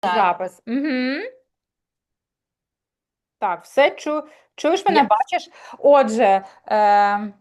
Так. запис. Угу. Так, все чу... чуєш мене, Є. бачиш? Отже, е...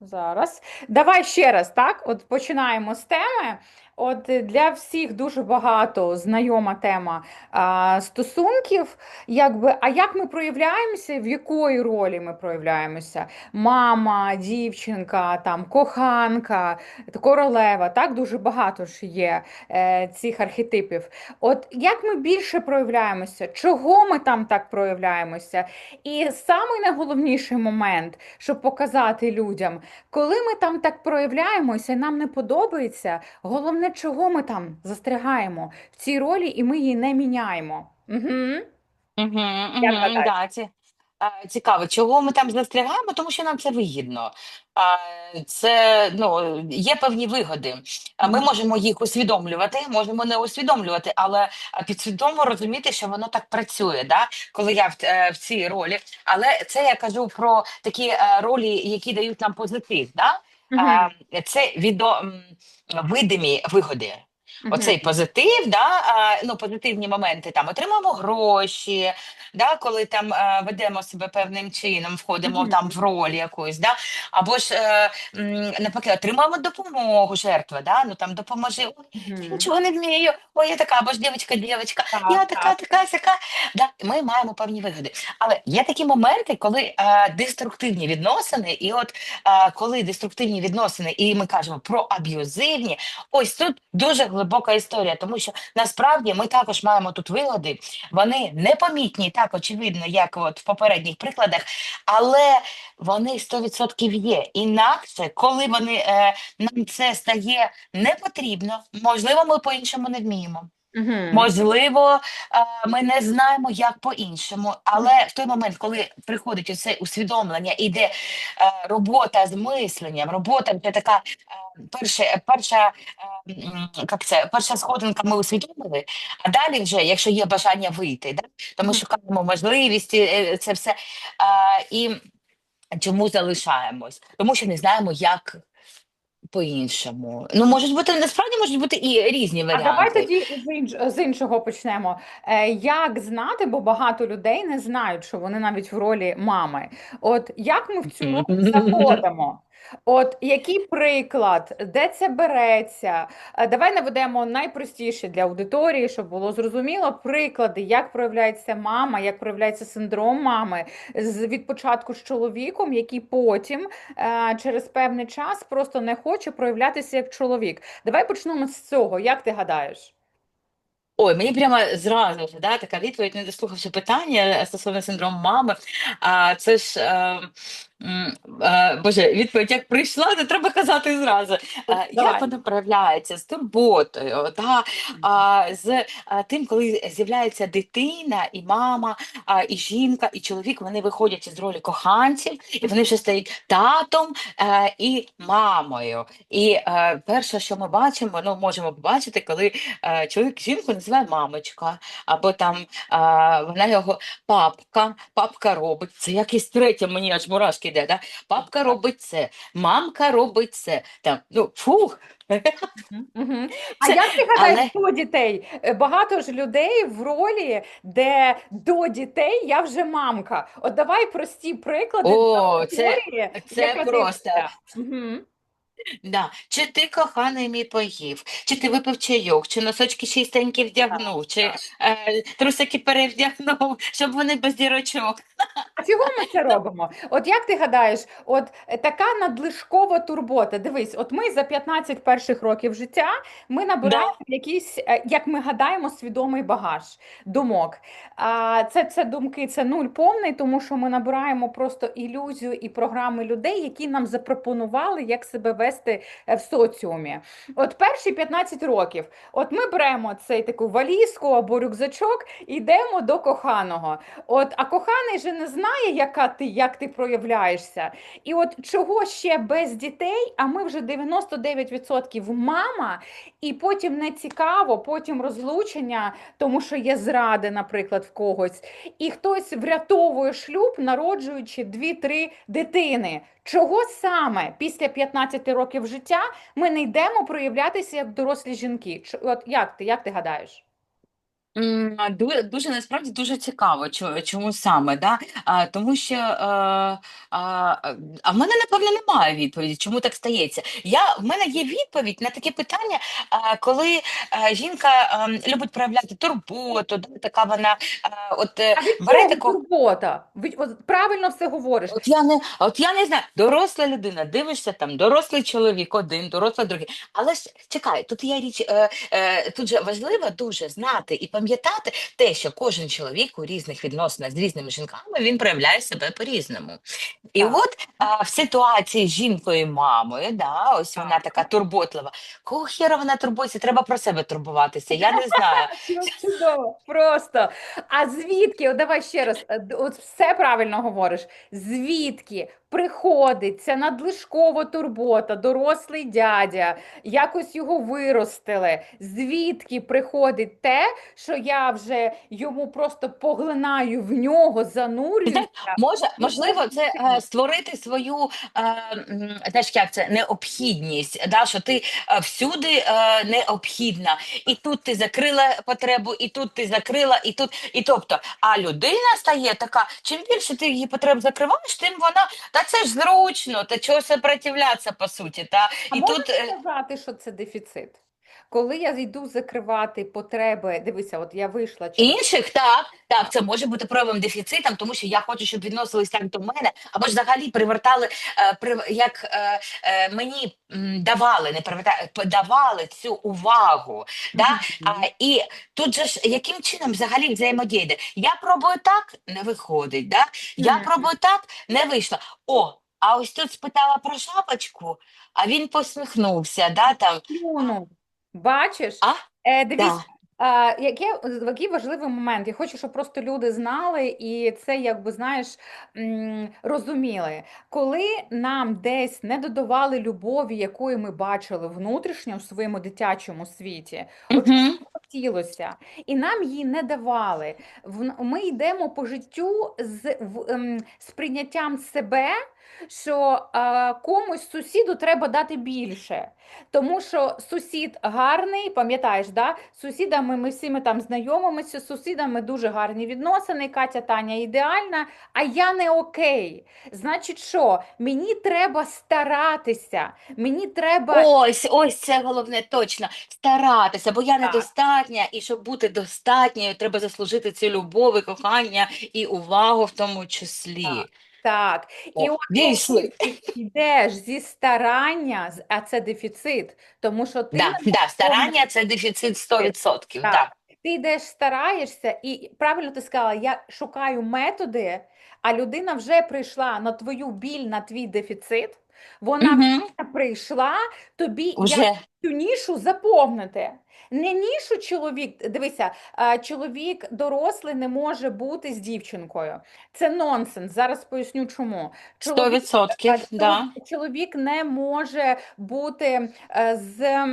зараз. Давай ще раз, так? От починаємо з теми. От е, для всіх дуже багато знайома тема а, стосунків. Якби, а як ми проявляємося, в якої ролі ми проявляємося? Мама, дівчинка, там, коханка, королева, так? Дуже багато ж є е, цих архетипів. От як ми більше проявляємося, чого ми там так проявляємося? І самий найголовніший момент, щоб показати людям, коли ми там так проявляємося, і нам не подобається, головне, чого ми там застрягаємо в цій ролі, і ми її не міняємо. Угу. Угу, угу, да, ці, а, цікаво, чого ми там застрягаємо, тому що нам це вигідно. А, це, ну, є певні вигоди. А Ми можемо їх усвідомлювати, можемо не усвідомлювати, але підсвідомо розуміти, що воно так працює, да? коли я в, е, в цій ролі. Але це я кажу про такі е, ролі, які дають нам позитив. Да? А, це відо, видимі вигоди. Оцей позитив, да, ну, позитивні моменти, там отримаємо гроші, да, коли там е, ведемо себе певним чином, входимо там в роль якусь, да, або ж е, навпаки, отримуємо допомогу жертва, да, ну там допоможи, я нічого не вмію, ой, я така, або ж дівчинка, дівчинка, я Так, така, так. така, сяка. Да, ми маємо певні вигоди. Але є такі моменти, коли е, деструктивні відносини, і от коли деструктивні відносини, і ми кажемо про аб'юзивні, ось тут дуже глибока історія, тому що насправді ми також маємо тут вигоди. Вони непомітні, так очевидно, як от в попередніх прикладах, але вони 100% є. Інакше, коли вони е, нам це стає не потрібно, можливо, ми по-іншому не вміємо. Мгм. Можливо, е, ми не знаємо, як по-іншому, але в той момент, коли приходить оце усвідомлення, іде е, робота з мисленням, робота це така е, перша, перша, е, як це, перша сходинка ми усвідомили, а далі вже, якщо є бажання вийти, да? то ми шукаємо можливості, е, це все. І чому залишаємось? Тому що не знаємо, як по-іншому. Ну, можуть бути, насправді можуть бути і різні А давай тоді з інш- з іншого почнемо. Е, Як знати, бо багато людей не знають, що вони навіть в ролі мами. От як ми в цю роль заходимо? От який приклад, де це береться? Е, Давай наведемо найпростіше для аудиторії, щоб було зрозуміло приклади, як проявляється мама, як проявляється синдром мами з від початку з чоловіком, який потім е, через певний час просто не хоче проявлятися як чоловік. Давай почнемо з цього. Як ти гадаєш? Ой, мені прямо зразу ж да, така відповідь, не дослухавши питання стосовно синдрому мами. А це ж е, м, е, Боже, відповідь як прийшла, не треба казати зразу. Е, Давай. як вона проявляється з турботою, да, а, з е, тим, коли з'являється дитина, і мама, а, і жінка, і чоловік, вони виходять із ролі коханців, і вони вже стають татом е, і мамою. І е, перше, що ми бачимо, ну можемо побачити, коли е, чоловік жінку називає мамочка, або там е, вона його папка, папка робить. Це якесь третє, мені аж мурашки йде. Да? Папка робить це, мамка робить це. Там, ну, фух. Мгм. А Це- як ти гадаєш але- до дітей? Е, Багато ж людей в ролі, де до дітей я вже мамка. От давай прості приклади О, це- це просто. дивиться. Да. Чи ти коханий мій поїв, чи ти випив чайок, чи носочки чистенькі вдягнув, чи е, трусики перевдягнув, щоб вони без дірочок. А чого ми це робимо? От як ти гадаєш, от е, така надлишкова турбота. Дивись, от ми за 15 перших років життя ми набираємо якийсь, е, як ми гадаємо, свідомий багаж думок. А це, це думки, це нуль повний, тому що ми набираємо просто ілюзію і програми людей, які нам запропонували, як себе вести е, в соціумі. От перші 15 років, от ми беремо цей таку валізку або рюкзачок і йдемо до коханого. От, а коханий же не знає, яка ти, як ти проявляєшся. І от чого ще без дітей, а ми вже 99% мама, і потім не цікаво, потім розлучення, тому що є зради, наприклад, в когось. І хтось врятовує шлюб, народжуючи 2-3 дитини. Чого саме після 15 років життя ми не йдемо проявлятися як дорослі жінки? От як ти, як ти гадаєш? М, а, ду- Дуже насправді дуже цікаво, чо- чому саме, да? А, тому що е, а, а в мене напевно немає відповіді, чому так стається. Я, в мене є відповідь на таке питання, а, коли е, жінка ем, любить проявляти турботу, да, така вона е, от е, А від бере чого таку. турбота? Ви от правильно все говориш. От я не, от я не знаю, доросла людина, дивишся там, дорослий чоловік один, доросла другий. Але ж чекай, тут є річ, е, е, тут же важливо дуже знати і пам'ятати те, що кожен чоловік у різних відносинах з різними жінками він проявляє себе по-різному. І Так. от а, в ситуації з жінкою мамою, да, ось вона Так. така турботлива. Кого хіра вона турбується? Треба про себе турбуватися. Я не знаю. Ну, Чудово, просто. А звідки, от давай ще раз, е, от все правильно говориш. Звідки приходить ця надлишкова турбота, дорослий дядя, якось його виростили. Звідки приходить те, що я вже йому просто поглинаю в нього, занурююся. Може, можливо, це е, створити свою е, знаєш, як це необхідність, да, що ти е, всюди е, необхідна, і тут ти закрила потребу, і тут ти закрила, і тут, і тобто, а людина стає така, чим більше ти її потреб закриваєш, тим вона та це ж зручно, та чого сопротивлятися, по суті. Та А і можна тут е, сказати, що це дефіцит? Коли я йду закривати потреби, дивися, от я вийшла через Інших так, так, це може бути проявом дефіцитом, тому що я хочу, щоб відносились так до мене, або ж взагалі привертали, е, прив- як е, е, мені м, давали, не привертали, давали цю увагу. Да? А, і тут же ж яким чином взагалі взаємодія? Я пробую так, не виходить. Да? Я Мгм. пробую так, не вийшло. О, а ось тут спитала про шапочку, а він посміхнувся. Да, там, плюнув. Бачиш? а? Е, дивись, Да. яке, який важливий момент. Я хочу, щоб просто люди знали і це, якби, знаєш, м, розуміли. Коли нам десь не додавали любові, якої ми бачили внутрішньо в своєму дитячому світі, Мгм. Хотілося, і нам її не давали. Ми йдемо по життю з в- ем, з прийняттям себе, що а, комусь сусіду треба дати більше. Тому що сусід гарний, пам'ятаєш, да? сусідами ми всі ми там знайомимося, з сусідами дуже гарні відносини. Катя Таня ідеальна, а я не окей. Значить, що? Мені треба старатися, мені треба. Ось, ось це головне точно старатися, бо я Так. Недостатня, і щоб бути достатньою, треба заслужити цю любов, і кохання і увагу в тому числі. Так. Так, О, і от ти йдеш зі старання, а це дефіцит, тому що ти Да, да, старання це дефіцит 100%. Так. Так. Ти йдеш, стараєшся, і правильно ти сказала, я шукаю методи, а людина вже прийшла на твою біль, на твій дефіцит. Вона вже прийшла тобі як цю нішу заповнити. Не нішу чоловік, дивися, чоловік дорослий не може бути з дівчинкою. Це нонсенс. Зараз поясню чому. 100%, да. чоловік- Чоловік не може бути е, з,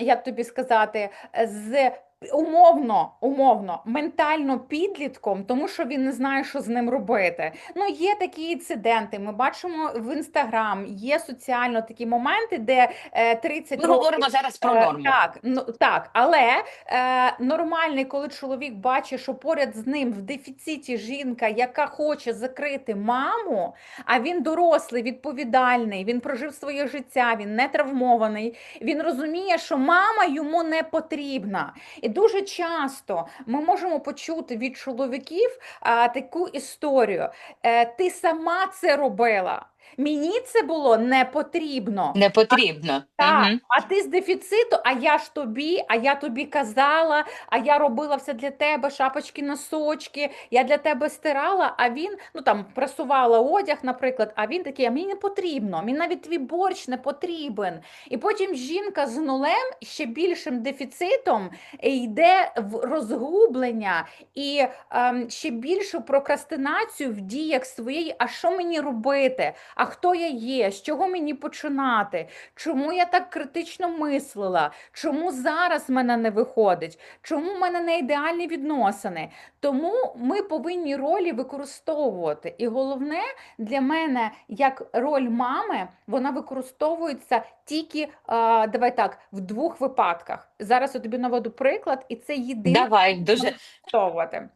як тобі сказати, з умовно, умовно, ментально підлітком, тому що він не знає, що з ним робити. Ну, є такі інциденти. Ми бачимо в інстаграм, є соціально такі моменти, де е, 30 Ми років. говоримо зараз про Е, норму. Так, ну так, але е, нормальний, коли чоловік бачить, що поряд з ним в дефіциті жінка, яка хоче закрити маму, а він дорослий, відповідальний, він прожив своє життя, він не травмований. Він розуміє, що мама йому не потрібна. І дуже часто ми можемо почути від чоловіків а, таку історію: е, ти сама це робила. Мені це було не потрібно. Не потрібно. Так, Мгм. а ти з дефіциту, а я ж тобі, а я тобі казала, а я робила все для тебе, шапочки, носочки, я для тебе стирала, а він, ну там, прасувала одяг, наприклад, а він такий, а мені не потрібно, мені навіть твій борщ не потрібен. І потім жінка з нулем, ще більшим дефіцитом, е, йде в розгублення і ем, ще більшу прокрастинацію в діях своєї, а що мені робити? а хто я є, з чого мені починати, чому я так критично мислила, чому зараз в мене не виходить, чому в мене не ідеальні відносини. Тому ми повинні ролі використовувати. І головне для мене, як роль мами, вона використовується тільки, а, давай так, в двох випадках. Зараз я тобі наведу приклад, і це єдине Давай, дуже використовувати.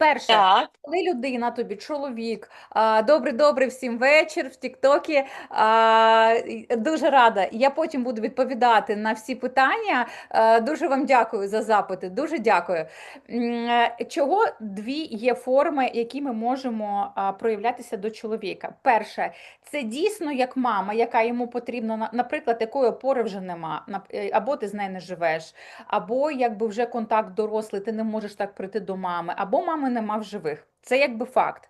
Перше, так. коли людина тобі, чоловік, а, добрий, добрий всім вечір в Тіктокі. А, і дуже рада. Я потім буду відповідати на всі питання. А, дуже вам дякую за запити. Дуже дякую. М, е, Чого дві є форми, які ми можемо а, проявлятися до чоловіка? Перше, це дійсно як мама, яка йому потрібна, на- наприклад, якої опори вже нема, нап- е, або ти з нею не живеш, або якби вже контакт дорослий, ти не можеш так прийти до мами, або мами нема в живих. Це якби факт.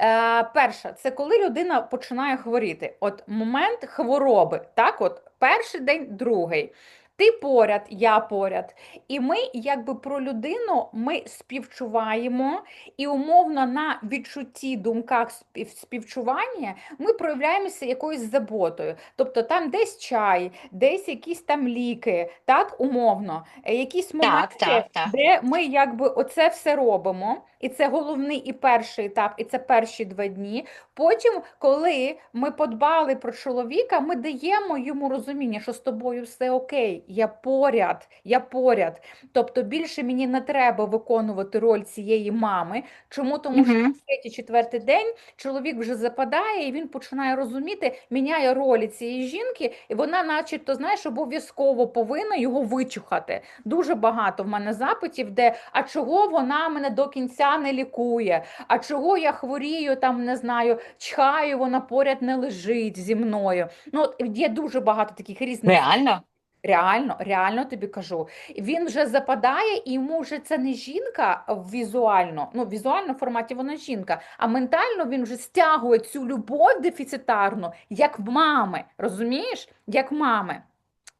Е, Перша, це коли людина починає хворіти. От момент хвороби, так, от перший день, другий. Ти поряд, я поряд. І ми, якби про людину, ми співчуваємо, і умовно на відчутті, думках співчування ми проявляємося якоюсь заботою. Тобто там десь чай, десь якісь там ліки, так, умовно, е, якісь моменти, так, так. де ми якби оце все робимо, і це головний і перший етап, і це перші два дні. Потім, коли ми подбали про чоловіка, ми даємо йому розуміння, що з тобою все окей, я поряд, я поряд. Тобто більше мені не треба виконувати роль цієї мами. Чому? Тому що Мгм. третій, четвертий день чоловік вже западає, і він починає розуміти, міняє ролі цієї жінки, і вона, начебто, знаєш, обов'язково повинна його вичухати. Дуже багато в мене запитів, де а чого вона мене до кінця не лікує? А чого я хворію, там не знаю, чхаю, вона поряд не лежить зі мною. Ну, є дуже багато таких різних. Реально? Реально, реально тобі кажу. Він вже западає, і йому вже це не жінка візуально. Ну, візуально в форматі вона жінка, а ментально він вже стягує цю любов дефіцитарну, як мами. Розумієш? Як мами.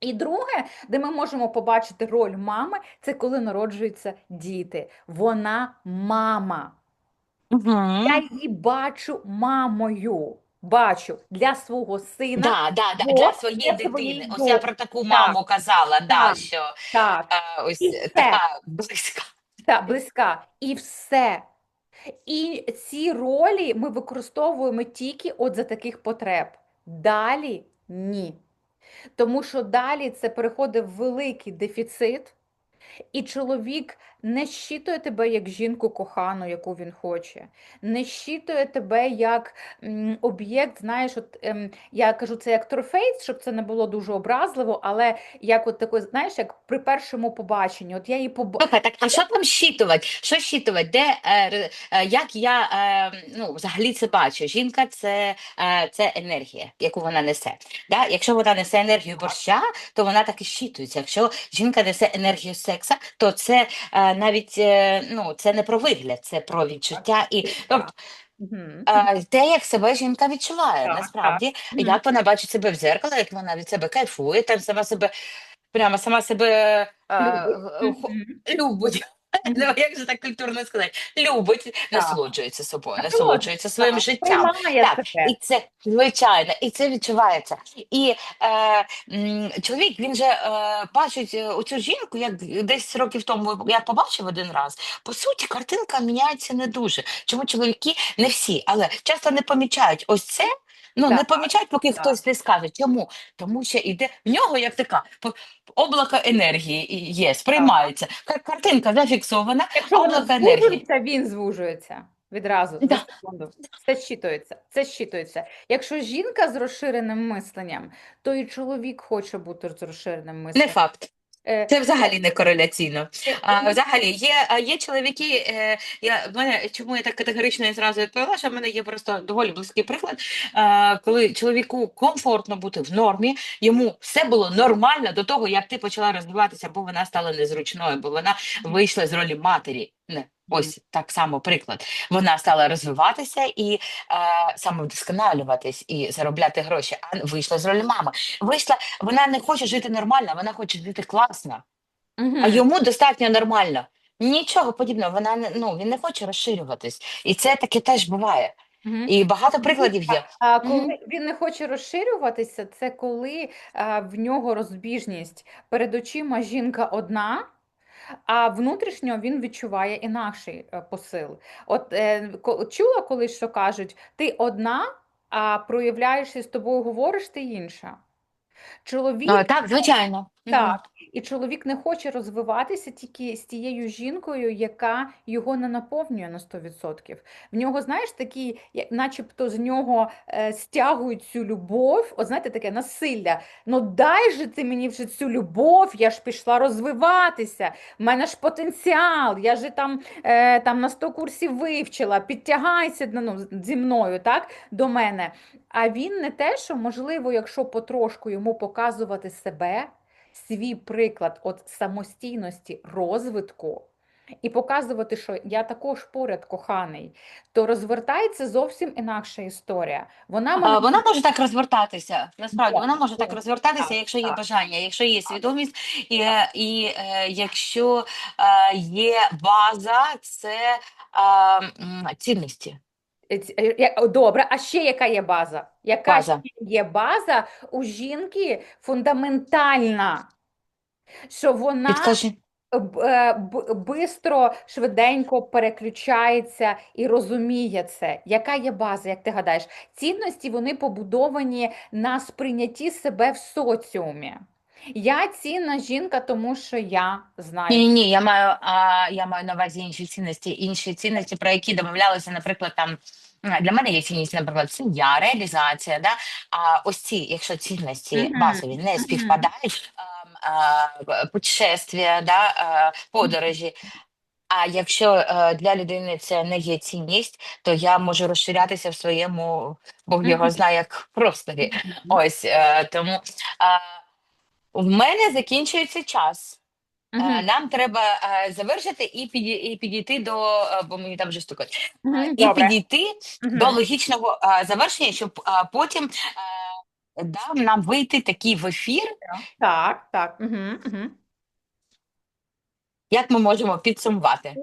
І друге, де ми можемо побачити роль мами, це коли народжуються діти. Вона мама. Угу. Я її бачу мамою. Бачу для свого сина. Да, да, да, для своєї для дитини. своєї Ось я про таку маму казала, да, що Так. а, ось І така близька. та близька, і все. І ці ролі ми використовуємо тільки от за таких потреб. Далі ні. Тому що далі це переходить в великий дефіцит, і чоловік не щитує тебе як жінку кохану, яку він хоче, не щитує тебе як об'єкт, знаєш, от, ем, я кажу це як трофей, щоб це не було дуже образливо, але як от такий, знаєш, як при першому побаченні. От я її. Слухай, так, а що там щитувати? Що щитувати? Де, е, е, як я е, ну, взагалі це бачу? Жінка це, е, це енергія, яку вона несе. Да? Якщо вона несе енергію борща, то вона так і щитується. Якщо жінка несе енергію секса, то це е, навіть е, ну, це не про вигляд, це про відчуття і тобто, е, те, як себе жінка відчуває. Так, Насправді, Мгм. як вона бачить себе в дзеркало, як вона від себе кайфує, там сама себе прямо сама себе е, Любить. Ну, як же так культурно сказати? Любить, насолоджується собою, Так, насолоджується своїм Так, життям. приймає Так, себе. І це звичайно, і це відчувається. І е, м, чоловік він же е, бачить е, оцю жінку, як десь років тому я побачив один раз. По суті, картинка міняється не дуже. Чому чоловіки не всі, але часто не помічають ось це. Ну, не Так, помічають, поки так. хтось не скаже. Чому? Тому що іде в нього як така облако енергії є, сприймається. Кар- Картинка зафіксована, Якщо облако енергії. він звужується відразу. Да. секунду. Це щитується. Це щитується. Якщо жінка з розширеним мисленням, то і чоловік хоче бути з розширеним Не мисленням. факт. Е, Це взагалі не кореляційно. А, взагалі, є, а є чоловіки, е, я, в мене, чому я так категорично і зразу відповіла, що в мене є просто доволі близький приклад, а, коли чоловіку комфортно бути в нормі, йому все було нормально до того, як ти почала розвиватися, бо вона стала незручною, бо вона вийшла з ролі матері. Не, ось так само приклад. Вона стала розвиватися і е, самовдосконалюватись і заробляти гроші, а вийшла з ролі мами. Вийшла, вона не хоче жити нормально, вона хоче жити класно. Мгм. А йому достатньо нормально. Нічого подібного, вона не ну він не хоче розширюватись, і це таке теж буває. Мгм. І багато прикладів є. А коли він не хоче розширюватися, це коли а, в нього розбіжність. Перед очима жінка одна, а внутрішньо він відчуває інакший е, посил. От е, чула колись, що кажуть, ти одна, а проявляєшся з тобою, говориш ти інша. Чоловік А, так, звичайно. Так, і чоловік не хоче розвиватися тільки з тією жінкою, яка його не наповнює на 100%. В нього, знаєш, такі, начебто з нього е, стягують цю любов, от знаєте, таке насилля. Ну дай же ти мені вже цю любов, я ж пішла розвиватися, в мене ж потенціал, я ж там, е, там на 100 курсів вивчила, підтягайся ну, зі мною, так, до мене. А він не те, що, можливо, якщо потрошку йому показувати себе, свій приклад от самостійності розвитку і показувати, що я також поряд коханий, то розвертається зовсім інакша історія. Вона А, мене Вона може так розвертатися. Насправді Так, вона може так так, розвертатися, так, якщо є так. бажання, якщо є свідомість, і, е, і е, якщо е, є база, це е, цінності. Е, е, Добре, а ще яка є база? Яка База. ще є база у жінки фундаментальна, що вона Підкажи. е, б- бистро, швиденько переключається і розуміє це. Яка є база, як ти гадаєш? Цінності вони побудовані на сприйнятті себе в соціумі. Я цінна жінка, тому що я знаю. Ні, ні, я маю, а, я маю на увазі інші цінності, інші цінності, про які домовлялися, наприклад, там для мене є цінність, наприклад, сім'я, реалізація. Да? А ось ці, якщо цінності Мгм, базові не співпадають, ем, а, путешествия, да, а, подорожі. А якщо е, для людини це не є цінність, то я можу розширятися в своєму, Бог його знає як просторі. Ось е, тому е, в мене закінчується час. Е, Мгм. Нам треба е, завершити і піді, і підійти до, е, бо мені там вже стукать, Мгм. і Добре. підійти Мгм. до логічного е, завершення, щоб е, потім е, дав нам вийти такий в ефір, Так, так. Угу, угу. Як ми можемо підсумувати.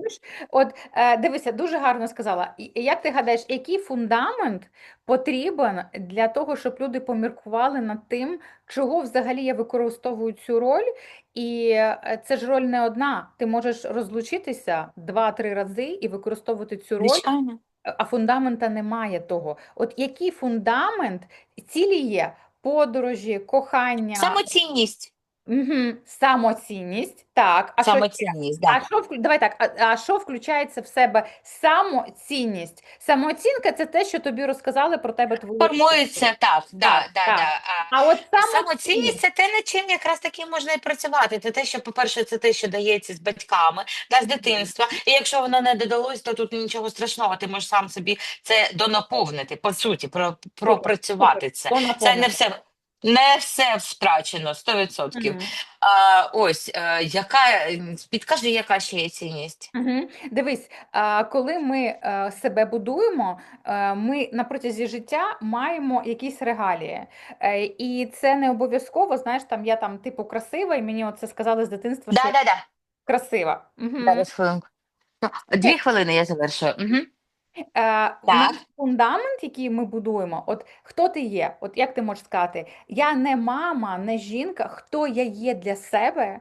От е, дивися, дуже гарно сказала. Як ти гадаєш, який фундамент потрібен для того, щоб люди поміркували над тим, чого взагалі я використовую цю роль? І е, це ж роль не одна. Ти можеш розлучитися два-три рази і використовувати цю роль, Звичайно. а фундамента немає того. От який фундамент цілі є? Подорожі, кохання, Самоцінність. Угу, самоцінність. Так, а що ще? Самоцінність, А що давай так, а, а що включається в себе самоцінність? Самооцінка це те, що тобі розказали про тебе твої Формується батьки. так, да, Так, да, так. да. А, А от Самоцінність самоцінність, це те, над чим якраз таки можна і працювати. Це те, що, по-перше, це те, що дається з батьками, да, з дитинства. І якщо воно не додалось, то тут нічого страшного. Ти можеш сам собі це донаповнити, по суті, про, пропрацювати це. Це не все. Не все втрачено 100%. Мгм. А, ось е, яка підкажи, яка ще є цінність? Мгм. Дивись, а, коли ми е, себе будуємо, е, ми на протязі життя маємо якісь регалії. Е, І це не обов'язково, знаєш, там я там типу красива, і мені оце сказали з дитинства, що Да, я да, да. красива. Мгм. Зараз хвилинку. Дві хвилини я завершую. Угу. Е, Так. наш фундамент, який ми будуємо, от хто ти є? От як ти можеш сказати, я не мама, не жінка, хто я є для себе,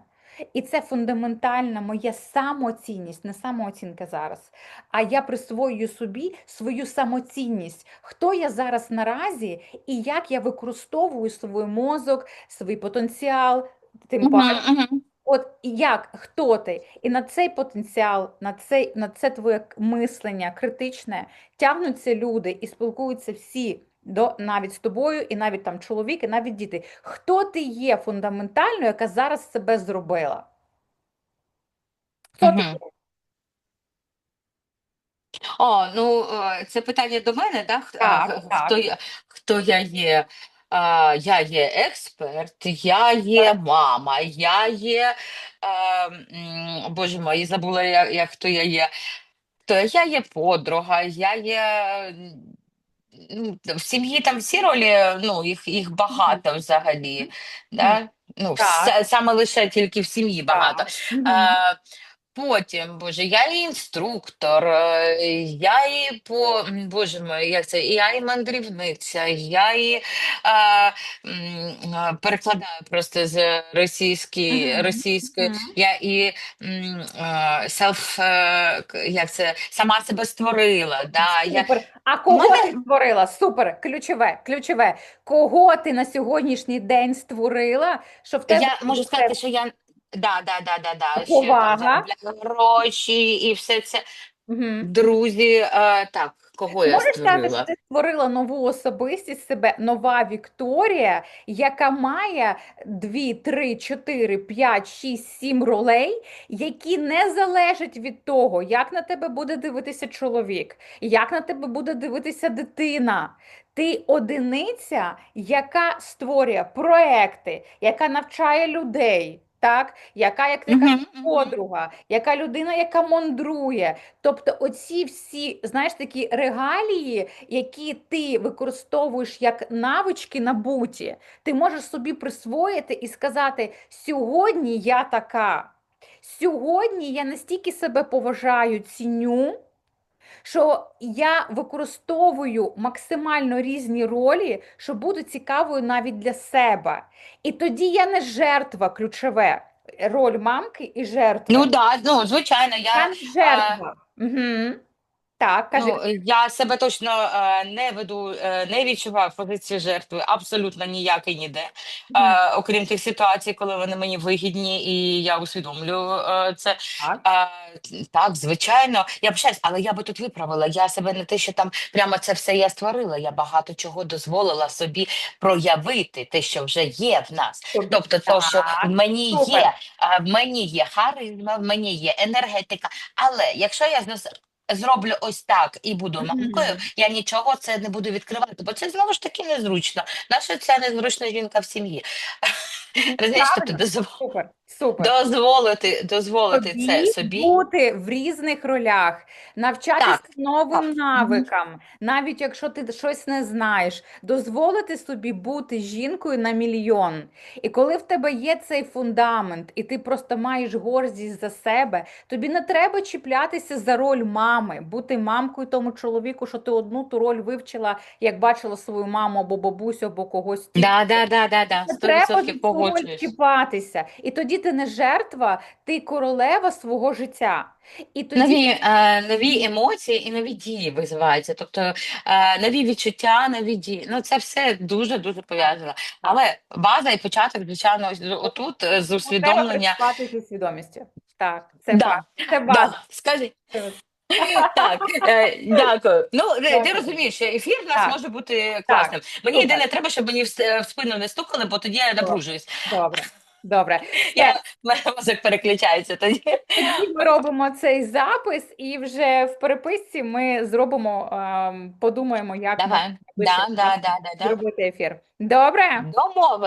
і це фундаментальна моя самоцінність, не самооцінка зараз. А я присвоюю собі свою самоцінність, хто я зараз наразі, і як я використовую свій мозок, свій потенціал, тим паче. Угу. От як, хто ти? І на цей потенціал, на цей, на це твоє мислення критичне тягнуться люди і спілкуються всі до навіть з тобою, і навіть там чоловік, і навіть діти. Хто ти є фундаментально, яка зараз себе зробила? Хто ти є? О, ну е, це питання до мене, да? Х- а, Так. Хто хто я є? А, я є експерт, я є мама, я є, е, м, боже мой, забула, я, я, хто я є. Хто я? Є подруга, я є. ну, В сім'ї там всі ролі, ну, їх, їх багато взагалі. Да? Ну, Так. все- саме лише тільки в сім'ї багато. Так. Мгм. Е, потім, Боже, я і інструктор, е, я і по, Боже мой, як це, я і мандрівниця, я і е, м, е, перекладаю просто з російської, Мгм, російської, мгм. я і м, селф, е, як це, сама себе створила, да, я, А кого мене- ти створила? Супер, ключове, ключове. Кого ти на сьогоднішній день створила, що в тебе я можу сказати, що я, да, да, да, да, да, я там Повага. гроші і все це, Мгм. друзі, е, так, кого я Можеш сказати, що створила? ти створила нову особистість себе, нова Вікторія, яка має 2, 3, 4, 5, 6, 7 ролей, які не залежать від того, як на тебе буде дивитися чоловік, як на тебе буде дивитися дитина. Ти одиниця, яка створює проекти, яка навчає людей, так? Яка, як ти Мгм, кажеш, мгм. подруга, яка людина, яка мандрує. Тобто, оці всі, знаєш, такі регалії, які ти використовуєш як навички набуті, ти можеш собі присвоїти і сказати: сьогодні я така. Сьогодні я настільки себе поважаю, ціню, що я використовую максимально різні ролі, що буду цікавою навіть для себе. І тоді я не жертва, ключове. Роль мамки і жертви. Ну да, ну звичайно, Я Там жертва. жертва. Угу. Так, кажи. ну, я себе точно е, не веду, е, не відчуваю позиції жертви абсолютно ніякої ніде. Е, окрім тих ситуацій, коли вони мені вигідні, і я усвідомлюю е, це. Так. Е, так, звичайно, я б щас, але я би тут виправила. Я себе не те, що там прямо це все я створила. Я багато чого дозволила собі проявити, те, що вже є в нас. Тобто, то, що в мені супер. є, в мені є харизма, в мені є енергетика. Але якщо я знос- зроблю ось так і буду мамкою, я нічого це не буду відкривати, бо це знову ж таки незручно. Наша ця незручна жінка в сім'ї. Розумієш, тобто Правильно. Супер, дозволити, дозволити Тобі це собі. бути в різних ролях, навчатися Так, новим так. навикам, навіть якщо ти щось не знаєш, дозволити собі бути жінкою на мільйон. І коли в тебе є цей фундамент, і ти просто маєш гордість за себе, тобі не треба чіплятися за роль мами, бути мамкою тому чоловіку, що ти одну ту роль вивчила, як бачила свою маму або бабусю, або когось. Да, да, да, да, да, 100% треба чіпатися. І тоді ти не жертва, ти королева свого життя. І тоді Нові, е, нові емоції і нові дії визиваються. Тобто е, нові відчуття, нові дії. Ну це все дуже дуже пов'язано. Але база і початок, звичайно, отут е, з усвідомлення. зі свідомістю. Так, це Да, база. Це Да, скажи. Так, е, дякую. Ну, е, ти розумієш, що ефір в нас Так. може бути класним. Мені єдине треба, щоб мені в в спину не стукали, бо тоді я напружуюсь. Добре. Добре. Я мене мозок переключається тоді. Тоді ми робимо цей запис, і вже в переписці ми зробимо, ем, подумаємо, як Давай. ми Да, да, да, да, да. зробити ефір. Добре? Домови.